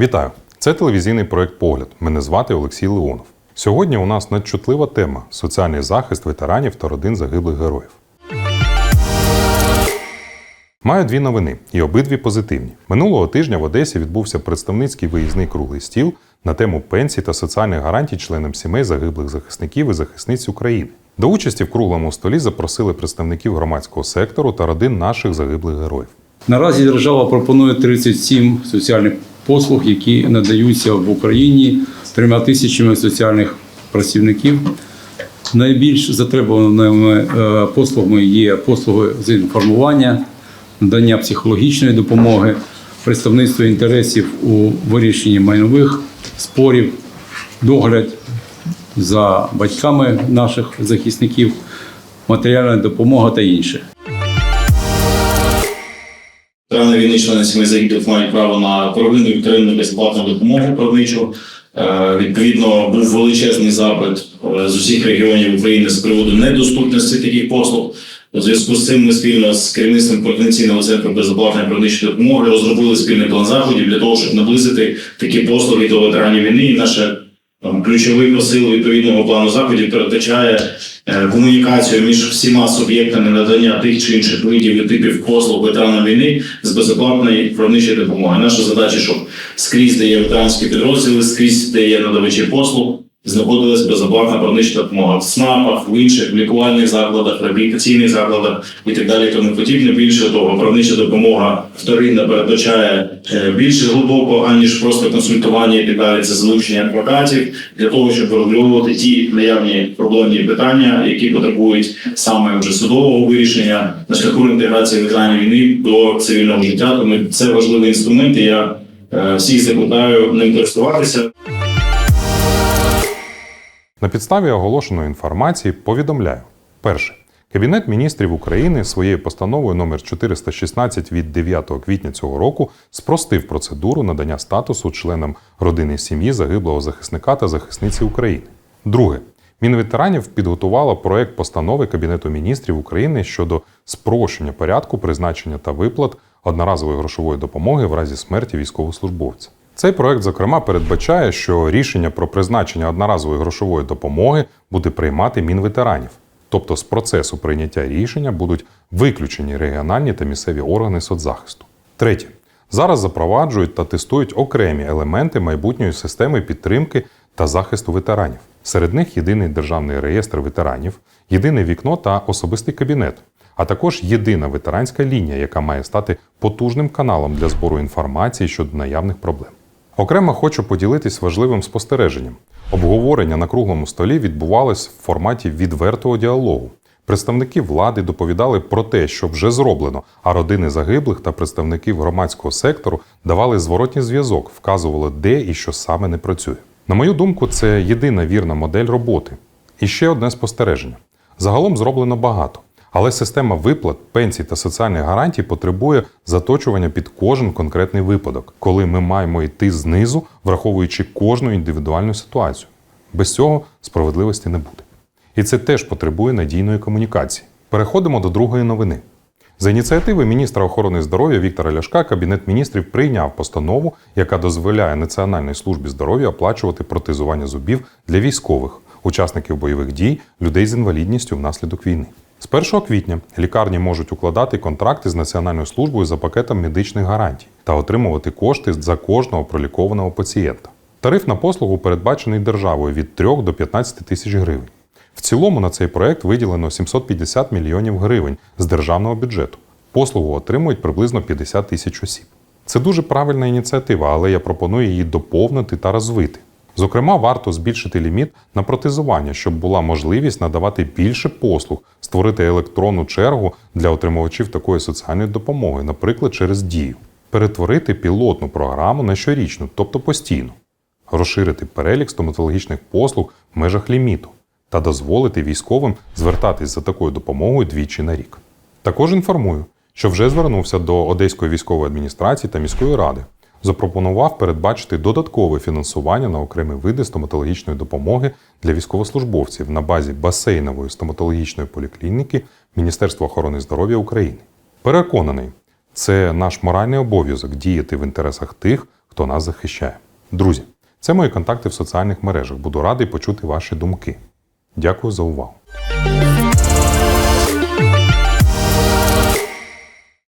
Вітаю! Це телевізійний проект Погляд. Мене звати Олексій Леонов. Сьогодні у нас надчутлива тема соціальний захист ветеранів та родин загиблих героїв. Маю дві новини, і обидві позитивні. Минулого тижня в Одесі відбувся представницький виїзний круглий стіл на тему пенсій та соціальних гарантій членам сімей загиблих захисників і захисниць України. До участі в круглому столі запросили представників громадського сектору та родин наших загиблих героїв. Наразі держава пропонує 37 соціальних послуг, які надаються в Україні трьома тисячами соціальних працівників. Найбільш затребуваними е, послугами є послуги з інформування, надання психологічної допомоги, представництво інтересів у вирішенні майнових спорів, догляд за батьками наших захисників, матеріальна допомога та інше. Ветерани війни, члени сімей загиблих мають право на первинну і вторинну безплатну допомогу правничу. Е, Відповідно, був величезний запит е, з усіх регіонів України з приводу недоступності таких послуг. У зв'язку з цим ми спільно з керівництвом координаційного центру безоплатної правничої допомоги розробили спільний план заходів для того, щоб наблизити такі послуги до ветеранів війни. І наше там, ключовий посил відповідного плану заходів передбачає е, комунікацію між всіма суб'єктами надання тих чи інших видів і типів послуг ветеранам війни з безоплатної правничої допомоги. Наша задача, щоб скрізь, де є ветеранські підрозділи, скрізь, де є надавачі послуг, знаходилась безоплатна правнича допомога в СНАПах, в інших лікувальних закладах, реабілітаційних закладах і так далі. Тому подібне. Більше того, правнича допомога вторинна передбачає е, більше глибоко, аніж просто консультування і так далі. Це залучення адвокатів для того, щоб врегулювати ті наявні проблемні питання, які потребують саме вже судового вирішення на шляху інтеграції ветеранів війни до цивільного життя. Тому це важливий інструмент. і Я е, всіх закликаю ним користуватися. На підставі оголошеної інформації повідомляю: перше. Кабінет міністрів України своєю постановою номер 416 від 9 квітня цього року спростив процедуру надання статусу членам родини сім'ї загиблого захисника та захисниці України. Друге. Мінветеранів підготувало проект постанови Кабінету міністрів України щодо спрощення порядку призначення та виплат одноразової грошової допомоги в разі смерті військовослужбовця. Цей проект, зокрема, передбачає, що рішення про призначення одноразової грошової допомоги буде приймати Мінветеранів. Тобто з процесу прийняття рішення будуть виключені регіональні та місцеві органи соцзахисту. Третє. Зараз запроваджують та тестують окремі елементи майбутньої системи підтримки та захисту ветеранів. Серед них єдиний державний реєстр ветеранів, єдине вікно та особистий кабінет, а також єдина ветеранська лінія, яка має стати потужним каналом для збору інформації щодо наявних проблем. Окремо хочу поділитись важливим спостереженням. Обговорення на круглому столі відбувалось в форматі відвертого діалогу. Представники влади доповідали про те, що вже зроблено, а родини загиблих та представників громадського сектору давали зворотній зв'язок, вказували, де і що саме не працює. На мою думку, це єдина вірна модель роботи. І ще одне спостереження: загалом зроблено багато. Але система виплат, пенсій та соціальних гарантій потребує заточування під кожен конкретний випадок, коли ми маємо йти знизу, враховуючи кожну індивідуальну ситуацію. Без цього справедливості не буде. І це теж потребує надійної комунікації. Переходимо до другої новини. За ініціативи міністра охорони здоров'я Віктора Ляшка Кабінет міністрів прийняв постанову, яка дозволяє Національній службі здоров'я оплачувати протезування зубів для військових, учасників бойових дій, людей з інвалідністю внаслідок війни. З 1 квітня лікарні можуть укладати контракти з Національною службою за пакетом медичних гарантій та отримувати кошти за кожного пролікованого пацієнта. Тариф на послугу передбачений державою від 3 до 15 тисяч гривень. В цілому на цей проект виділено 750 мільйонів гривень з державного бюджету. Послугу отримують приблизно 50 тисяч осіб. Це дуже правильна ініціатива, але я пропоную її доповнити та розвити. Зокрема, варто збільшити ліміт на протезування, щоб була можливість надавати більше послуг, створити електронну чергу для отримувачів такої соціальної допомоги, наприклад, через дію, перетворити пілотну програму на щорічну, тобто постійну, розширити перелік стоматологічних послуг в межах ліміту та дозволити військовим звертатись за такою допомогою двічі на рік. Також інформую, що вже звернувся до Одеської військової адміністрації та міської ради. Запропонував передбачити додаткове фінансування на окремі види стоматологічної допомоги для військовослужбовців на базі басейнової стоматологічної поліклініки Міністерства охорони здоров'я України. Переконаний, Це наш моральний обов'язок діяти в інтересах тих, хто нас захищає. Друзі, це мої контакти в соціальних мережах. Буду радий почути ваші думки. Дякую за увагу.